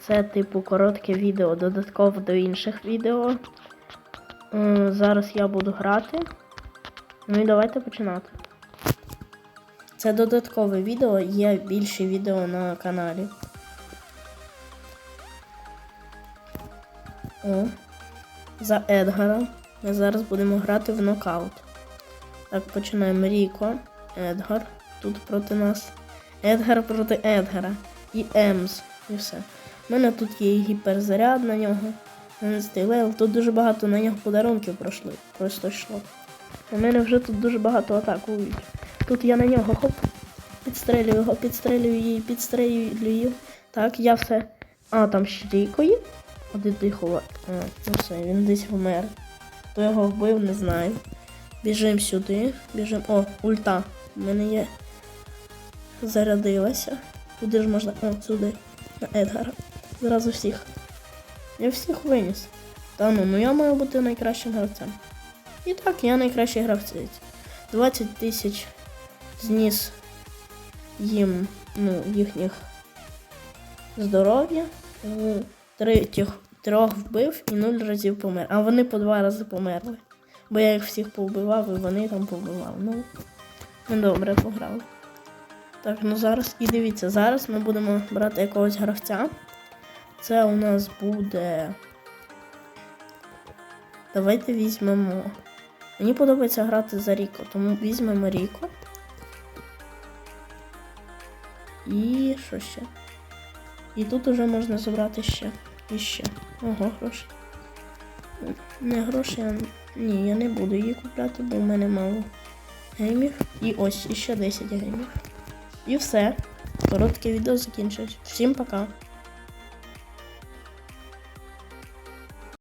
Це типу коротке відео, додатково до інших відео. Е, Зараз я буду грати. Ну і давайте починати. Це додаткове відео, є більше відео на каналі. О, за Едгара. Ми зараз будемо грати в нокаут. Так, починаємо Ріко, Едгар. Тут проти нас. Едгар проти Едгара. І Емс. І все. У мене тут є гіперзаряд на нього. 11 левел. Тут дуже багато на нього подарунків пройшли. Просто йшло. У мене вже тут дуже багато атакують. Тут я на нього хоп. Підстрелюю його, підстрелюю її, підстрелюю. Так, я все. А, там ще є? А де? А, ну все, він десь вмер. Хто його вбив, не знаю. Біжим сюди. Біжим. О, ульта. У мене є. Зарядилася. Куди ж можна. О, сюди. На Едгара. Зразу всіх. Я всіх виніс. Та ну, ну я маю бути найкращим гравцем. І так, я найкращий гравець. 20 тисяч зніс їм ну, їхніх здоров'я. Третіх трьох вбив і нуль разів помер. А вони по два рази померли. Бо я їх всіх повбивав і вони там повбивали. Ну, ми добре пограли. Так, ну зараз і дивіться, зараз ми будемо брати якогось гравця. Це у нас буде. Давайте візьмемо. Мені подобається грати за Ріко, тому візьмемо Ріко. І що ще? І тут уже можна забрати ще. І ще. Ого, гроші. Не гроші, а... Ні, я не буду її купляти, бо в мене мало геймів. І ось, іще 10 геймів. І все. Коротке відео закінчують. Всім пока.